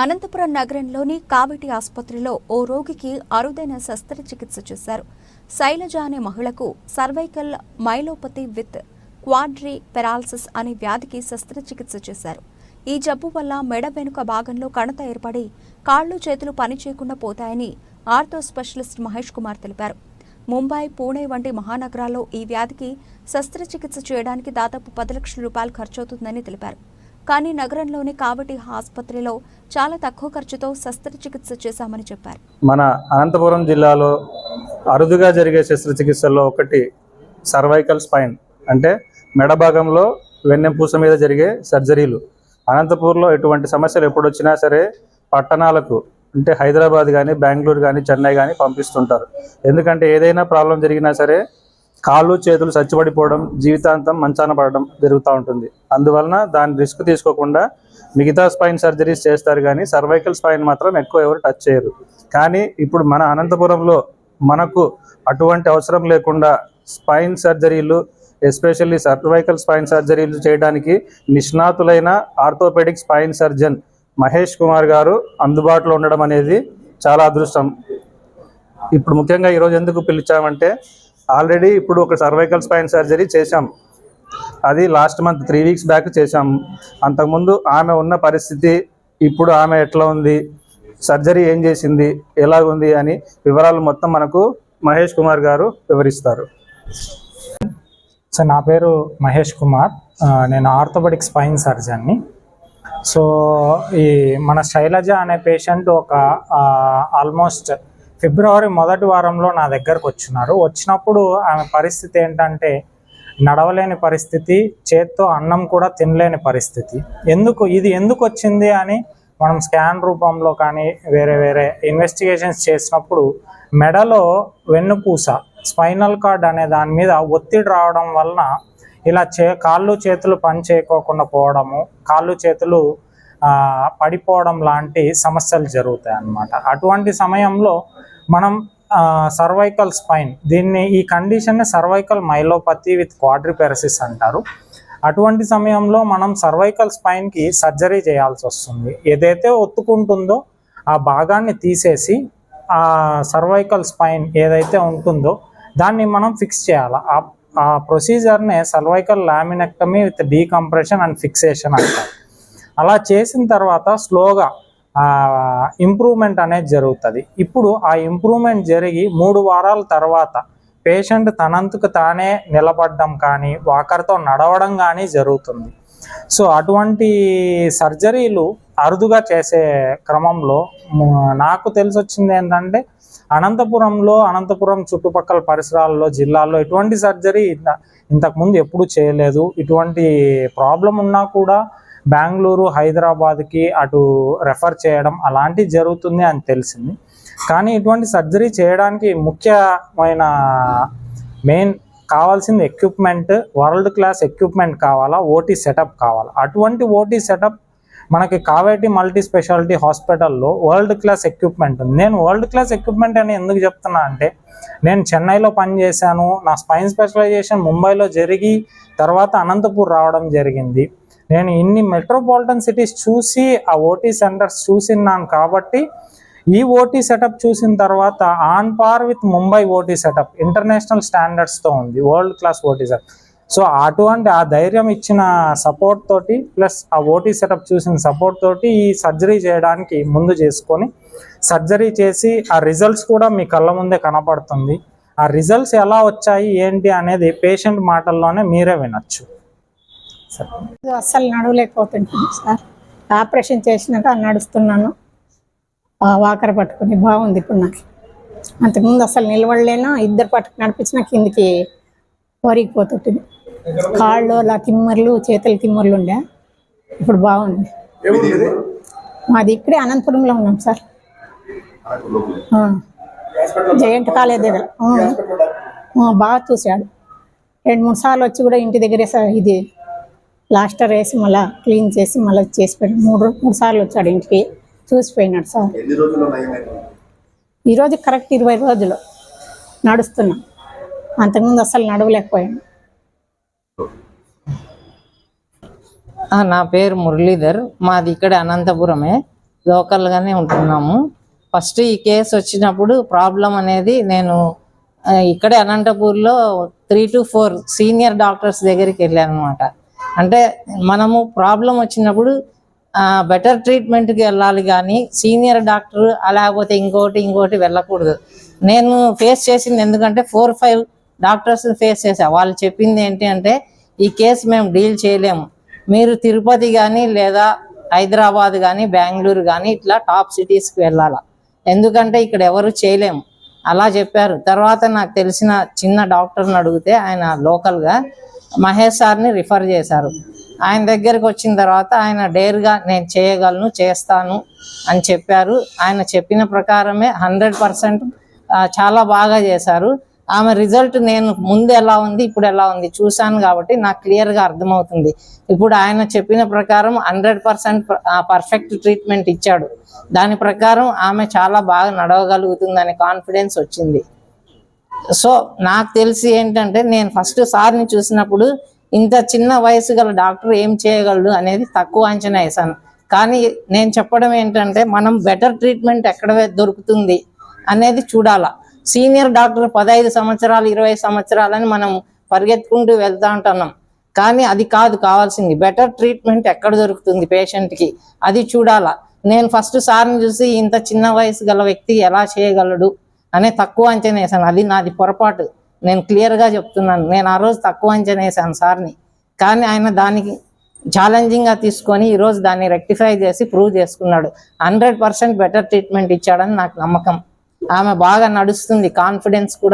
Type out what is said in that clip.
అనంతపురం నగరంలోని కావిటి ఆసుపత్రిలో ఓ రోగికి అరుదైన శస్త్రచికిత్స చేశారు. శైలజ అనే మహిళకు cervical myelopathy with quadri paralysis అనే వ్యాధికి శస్త్రచికిత్స చేశారు. ఈ జబ్బు వల్ల మెడ వెనుక భాగంలో కణత ఏర్పడి కాళ్ళు చేతులు పనిచేయకుండా పోతాయని ఆర్థో స్పెషలిస్ట్ మహేష్ కుమార్ తెలిపారు. ముంబై పూణే వంటి మహానగరాల్లో ఈ వ్యాధికి శస్త్రచికిత్స చేయడానికి దాదాపు పది లక్షల రూపాయలు ఖర్చవుతుందని తెలిపారు. కానీ నగరంలోని కావటి ఆసుపత్రిలో చాలా తక్కువ ఖర్చుతో శస్త్రచికిత్స చేశామని చెప్పారు. మన అనంతపురం జిల్లాలో అరుదుగా జరిగే శస్త్రచికిత్సల్లో ఒకటి సర్వైకల్ స్పైన్ అంటే మెడ భాగంలో వెన్నెంపూస మీద జరిగే సర్జరీలు. అనంతపూర్లో ఎటువంటి సమస్యలు ఎప్పుడొచ్చినా సరే పట్టణాలకు అంటే హైదరాబాద్ కానీ బెంగళూరు కానీ చెన్నై కానీ పంపిస్తుంటారు. ఎందుకంటే ఏదైనా ప్రాబ్లం జరిగినా సరే కాళ్ళు చేతులు చచ్చిపడిపోవడం జీవితాంతం మంచాన పడడం జరుగుతూ ఉంటుంది. అందువలన దాని రిస్క్ తీసుకోకుండా మిగతా స్పైన్ సర్జరీస్ చేస్తారు కానీ సర్వైకల్ స్పైన్ మాత్రం ఎక్కువ ఎవరు టచ్ చేయరు. కానీ ఇప్పుడు మన అనంతపురంలో మనకు అటువంటి అవసరం లేకుండా స్పైన్ సర్జరీలు ఎస్పెషల్లీ సర్వైకల్ స్పైన్ సర్జరీలు చేయడానికి నిష్ణాతులైన orthopaedic spine surgeon Mahesh Kumar garu అందుబాటులో ఉండడం అనేది చాలా అదృష్టం. ఇప్పుడు ముఖ్యంగా ఈరోజు ఎందుకు పిలిచామంటే ఆల్రెడీ ఇప్పుడు ఒక సర్వైకల్ స్పైన్ సర్జరీ చేశాం. అది last month three weeks back చేశాం. అంతకుముందు ఆమె ఉన్న పరిస్థితి ఇప్పుడు ఆమె ఎట్లా ఉంది సర్జరీ ఏం చేసింది ఎలా ఉంది అని వివరాలు మొత్తం మనకు మహేష్ కుమార్ గారు వివరిస్తారు. సార్ నా పేరు మహేష్ కుమార్. నేను ఆర్థోపెడిక్ స్పైన్ సర్జన్ని. సో ఈ మన శైలజ అనే పేషెంట్ ఒక ఆల్మోస్ట్ ఫిబ్రవరి మొదటి వారంలో నా దగ్గరకు వచ్చినారు. వచ్చినప్పుడు ఆమె పరిస్థితి ఏంటంటే నడవలేని పరిస్థితి చేత్తో అన్నం కూడా తినలేని పరిస్థితి. ఎందుకు? ఇది ఎందుకు వచ్చింది అని మనం స్కాన్ రూపంలో కానీ వేరే వేరే ఇన్వెస్టిగేషన్స్ చేసినప్పుడు మెడలో వెన్నుపూస స్పైనల్ కార్డ్ అనే దాని మీద ఒత్తిడి రావడం వలన ఇలా చే కాళ్ళు చేతులు పని చేయకోకుండా పోవడము కాళ్ళు చేతులు పడిపోవడం లాంటి సమస్యలు జరుగుతాయి అన్నమాట అటువంటి సమయంలో మనం సర్వైకల్ స్పైన్ దీన్ని ఈ కండిషన్ని సర్వైకల్ మైలోపతి విత్ క్వాడ్రిపెరసిస్ అంటారు. అటువంటి సమయంలో మనం సర్వైకల్ స్పైన్కి సర్జరీ చేయాల్సి వస్తుంది. ఏదైతే ఒత్తుకుంటుందో ఆ భాగాన్ని తీసేసి ఆ సర్వైకల్ స్పైన్ ఏదైతే ఉంటుందో దాన్ని మనం ఫిక్స్ చేయాలి. ఆ ఆ ప్రొసీజర్నే cervical laminectomy with decompression and fixation అంటారు. అలా చేసిన తర్వాత స్లోగా ఇంప్రూవ్మెంట్ అనేది జరుగుతుంది. ఇప్పుడు ఆ ఇంప్రూవ్మెంట్ జరిగి మూడు వారాల తర్వాత పేషెంట్ తనంతకు తానే నిలబడడం కానీ వాకర్తో నడవడం కానీ జరుగుతుంది. సో అటువంటి సర్జరీలు అరుదుగా చేసే క్రమంలో నాకు తెలిసి వచ్చింది ఏంటంటే అనంతపురంలో అనంతపురం చుట్టుపక్కల పరిసరాల్లో జిల్లాల్లో ఇటువంటి సర్జరీ ఇంత- ఇంతకుముందు ఎప్పుడు చేయలేదు. ఇటువంటి ప్రాబ్లం ఉన్నా కూడా బెంగళూరు హైదరాబాద్కి అటు రెఫర్ చేయడం అలాంటివి జరుగుతుంది అని తెలిసింది. కానీ ఇటువంటి సర్జరీ చేయడానికి ముఖ్యమైన మెయిన్ కావాల్సింది ఎక్విప్మెంట్ వరల్డ్ క్లాస్ ఎక్విప్మెంట్ కావాలా ఓటీ సెటప్ కావాలా? అటువంటి ఓటీ సెటప్ మనకి కావేటి మల్టీ స్పెషాలిటీ హాస్పిటల్లో వరల్డ్ క్లాస్ ఎక్విప్మెంట్ ఉంది. నేను వరల్డ్ క్లాస్ ఎక్విప్మెంట్ అని ఎందుకు చెప్తున్నా అంటే నేను చెన్నైలో పనిచేశాను నా స్పైన్ స్పెషలైజేషన్ ముంబైలో జరిగి తర్వాత అనంతపూర్ రావడం జరిగింది. నేను ఇన్ని మెట్రోపాలిటన్ సిటీస్ చూసి ఆ ఓటీ సెంటర్స్ చూసిన్నాను కాబట్టి ఈ ఓటీ సెటప్ చూసిన తర్వాత on par with Mumbai OT setup international స్టాండర్డ్స్తో ఉంది world class OT setup so అటువంటి ఆ ధైర్యం ఇచ్చిన సపోర్ట్ తోటి ప్లస్ ఆ ఓటీ సెటప్ చూసిన సపోర్ట్ తోటి ఈ సర్జరీ చేయడానికి ముందు చేసుకొని సర్జరీ చేసి ఆ రిజల్ట్స్ కూడా మీ కళ్ళ ముందే కనపడుతుంది. ఆ రిజల్ట్స్ ఎలా వచ్చాయి ఏంటి అనేది పేషెంట్ మాటల్లోనే మీరే వినొచ్చు. అస్సలు నడవలేకపోతుంటాను సార్. ఆపరేషన్ చేసినాక నడుస్తున్నాను. ఆ వాకర పట్టుకుని బాగుంది ఇప్పుడు నాకు. అంతకుముందు అసలు నిలబడలేనా ఇద్దరు పట్టుకు నడిపించిన కిందికి వరిగిపోతుంటుంది. కాళ్ళు అలా తిమ్మర్లు చేతులు తిమ్మర్లు ఉండే. ఇప్పుడు బాగుంది. మాది ఇక్కడే అనంతపురంలో ఉన్నాం సార్. జయంట్ కాలేజ్ దగ్గర. బాగా చూశాడు. రెండు మూడు సార్లు వచ్చి కూడా ఇంటి దగ్గరే సార్ ఇది ప్లాస్టర్ వేసి మళ్ళీ క్లీన్ చేసి మళ్ళీ చేసి పెట్టాడు మూడు మూడు సార్లు వచ్చాడు ఇంటికి. చూసిపోయినాడు సార్. ఎన్ని రోజుల్లో నయమైంది ఈరోజు కరెక్ట్ ఇరవై రోజులు నడుస్తున్నాం. అంతకుముందు అసలు నడవలేకపోయాను ఆ, నా పేరు మురళీధర్. మాది ఇక్కడ అనంతపురమే. లోకల్గానే ఉంటున్నాము. ఫస్ట్ ఈ కేసు వచ్చినప్పుడు ప్రాబ్లం అనేది నేను ఇక్కడే అనంతపూర్లో three to four senior doctors దగ్గరికి వెళ్ళాను అనమాట అంటే మనము ప్రాబ్లం వచ్చినప్పుడు బెటర్ ట్రీట్మెంట్కి వెళ్ళాలి కానీ సీనియర్ డాక్టర్ లేకపోతే ఇంకోటి ఇంకోటి వెళ్ళకూడదు. నేను ఫేస్ చేసింది ఎందుకంటే ఫోర్ ఫైవ్ డాక్టర్స్ ఫేస్ చేసా వాళ్ళు చెప్పింది ఏంటి అంటే ఈ కేసు మేము డీల్ చేయలేము. మీరు తిరుపతి కానీ లేదా హైదరాబాద్ కానీ బెంగళూరు కానీ ఇట్లా టాప్ సిటీస్కి వెళ్ళాలా. ఎందుకంటే ఇక్కడ ఎవరు చేయలేము. అలా చెప్పారు. తర్వాత నాకు తెలిసిన చిన్న డాక్టర్ని అడిగితే ఆయన లోకల్గా మహేష్ సార్ని రిఫర్ చేశారు. ఆయన దగ్గరికి వచ్చిన తర్వాత ఆయన డేర్గా నేను చేయగలను చేస్తాను అని చెప్పారు. ఆయన చెప్పిన ప్రకారమే హండ్రెడ్ పర్సెంట్ చాలా బాగా చేశారు. ఆమె రిజల్ట్ నేను ముందు ఎలా ఉంది ఇప్పుడు ఎలా ఉంది చూశాను కాబట్టి నాకు క్లియర్గా అర్థమవుతుంది. ఇప్పుడు ఆయన చెప్పిన ప్రకారం హండ్రెడ్ పర్సెంట్ పర్ఫెక్ట్ ట్రీట్మెంట్ ఇచ్చాడు. దాని ప్రకారం ఆమె చాలా బాగా నడవగలుగుతుందనే కాన్ఫిడెన్స్ వచ్చింది. సో నాకు తెలిసి ఏంటంటే నేను ఫస్ట్ సార్ని చూసినప్పుడు ఇంత చిన్న వయసు గల డాక్టర్ ఏం చేయగలడు అనేది తక్కువ అంచనా వేశాను. కానీ నేను చెప్పడం ఏంటంటే మనం బెటర్ ట్రీట్మెంట్ ఎక్కడ దొరుకుతుంది అనేది చూడాలా. సీనియర్ డాక్టర్ పదహైదు సంవత్సరాలు ఇరవై సంవత్సరాలని మనం పరిగెత్తుకుంటూ వెళ్తా ఉంటున్నాం. కానీ అది కాదు కావాల్సింది. బెటర్ ట్రీట్మెంట్ ఎక్కడ దొరుకుతుంది పేషెంట్కి అది చూడాలా. నేను ఫస్ట్ సార్ని చూసి ఇంత చిన్న వయసు గల వ్యక్తి ఎలా చేయగలడు? అనే తక్కువ అంచనా వేసాను అది నాది పొరపాటు. నేను క్లియర్గా చెప్తున్నాను. నేను ఆ రోజు తక్కువ అంచనా వేసాను సార్ని. కానీ ఆయన దానికి ఛాలెంజింగ్గా తీసుకొని ఈరోజు దాన్ని రెక్టిఫై చేసి ప్రూవ్ చేసుకున్నాడు. హండ్రెడ్ పర్సెంట్ బెటర్ ట్రీట్మెంట్ ఇచ్చాడని నాకు నమ్మకం. ఆమె బాగా నడుస్తుంది. కాన్ఫిడెన్స్ కూడా